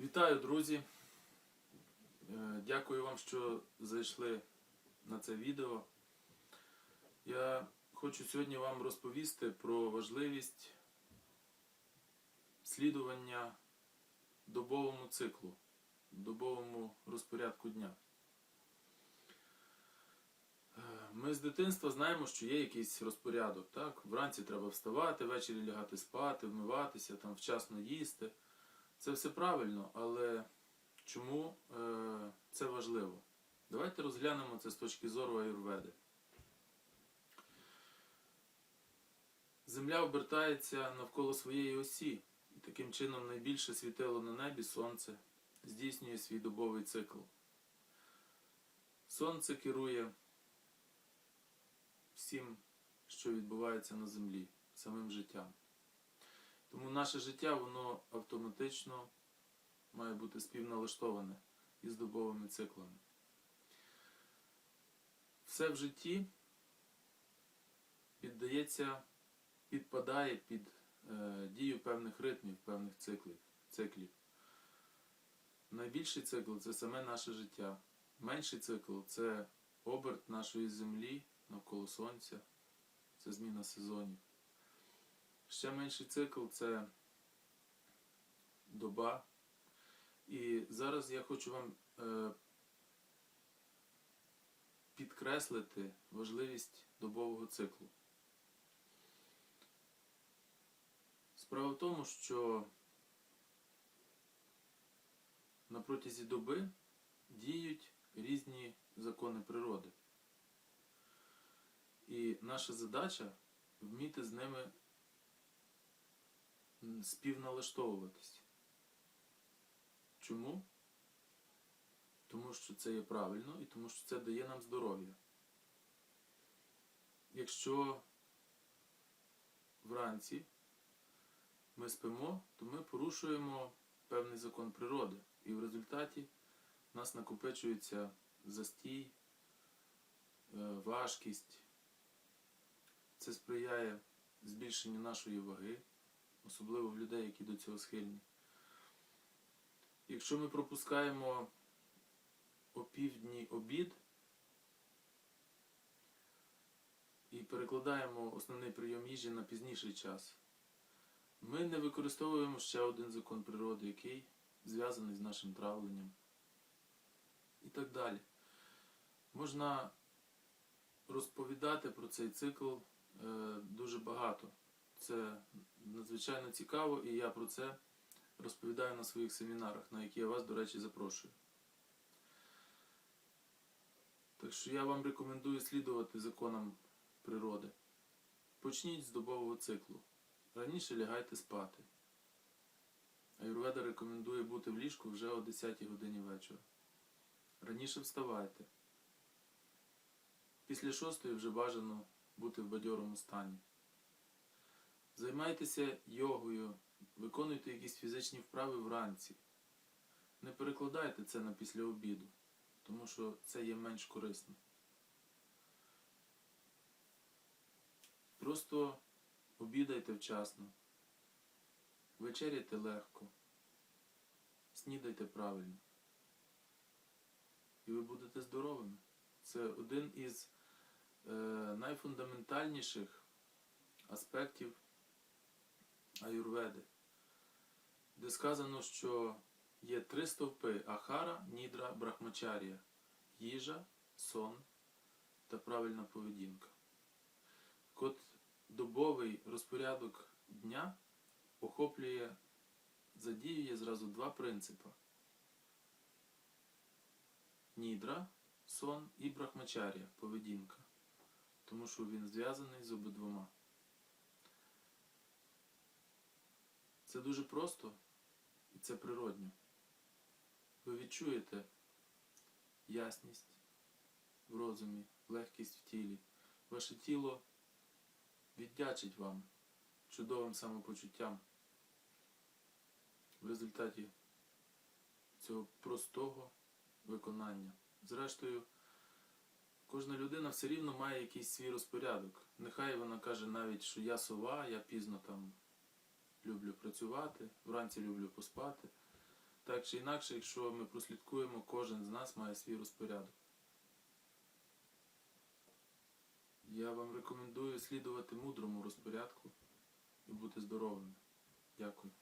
Вітаю, друзі! Е, Дякую вам, що зайшли на це відео. Я хочу сьогодні вам розповісти про важливість слідування добовому циклу, добовому розпорядку дня. Е, Ми з дитинства знаємо, що є якийсь розпорядок. Так? Вранці треба вставати, ввечері лягати спати, вмиватися, там, вчасно їсти. Це все правильно, але чому е, це важливо? Давайте розглянемо це з точки зору аюрведи. Земля обертається навколо своєї осі, і таким чином найбільше світило на небі сонце здійснює свій добовий цикл. Сонце керує всім, що відбувається на землі, самим життям. Тому наше життя воно автоматично має бути співналаштоване із добовими циклами. Все в житті піддається, підпадає під е, дію певних ритмів, певних циклів, циклів. Найбільший цикл це саме наше життя. Менший цикл це оберт нашої землі навколо сонця, це зміна сезонів. Ще менший цикл це доба. І зараз я хочу вам е, підкреслити важливість добового циклу. Справа в тому, що на протязі доби діють різні закони природи. І наша задача вміти з ними співналаштовуватись. Чому? Тому що це є правильно і тому що це дає нам здоров'я. Якщо вранці ми спимо, то ми порушуємо певний закон природи. І в результаті в нас накопичується застій, е, важкість. Це сприяє збільшенню нашої ваги, особливо в людей, які до цього схильні. Якщо ми пропускаємо опівдні обід і перекладаємо основний прийом їжі на пізніший час, ми не використовуємо ще один закон природи, який зв'язаний з нашим травленням. І так далі. Можна розповідати про цей цикл е, дуже багато. Це надзвичайно цікаво, і я про це розповідаю на своїх семінарах, на які я вас, до речі, запрошую. Так що я вам рекомендую слідувати законам природи. Почніть з добового циклу. Раніше лягайте спати. Аюрведа рекомендує бути в ліжку вже о 10 годині вечора. Раніше вставайте. Після шостої вже бажано бути в бадьорому стані. Займайтеся йогою, виконуйте якісь фізичні вправи вранці. Не перекладайте це на після обіду, тому що це є менш корисно. Просто обідайте вчасно, вечеряйте легко, снідайте правильно. І ви будете здоровими. Це один із е, найфундаментальніших аспектів аюрведи, де сказано, що є три стовпи ахара, нідра, брахмачарія їжа, сон та правильна поведінка. От добовий розпорядок дня охоплює, задіює зразу два принципи. Нідра, сон і брахмачарія поведінка. Тому що він зв'язаний з обидвома. Це дуже просто і це природньо. Ви відчуєте ясність в розумі, легкість в тілі. Ваше тіло віддячить вам чудовим самопочуттям в результаті цього простого виконання. Зрештою, кожна людина все рівно має якийсь свій розпорядок. Нехай вона каже навіть, що я сова, я пізно там люблю працювати, вранці люблю поспати. Так чи інакше, якщо ми прослідкуємо, кожен з нас має свій розпорядок. Я вам рекомендую слідувати мудрому розпорядку і бути здоровими. Дякую.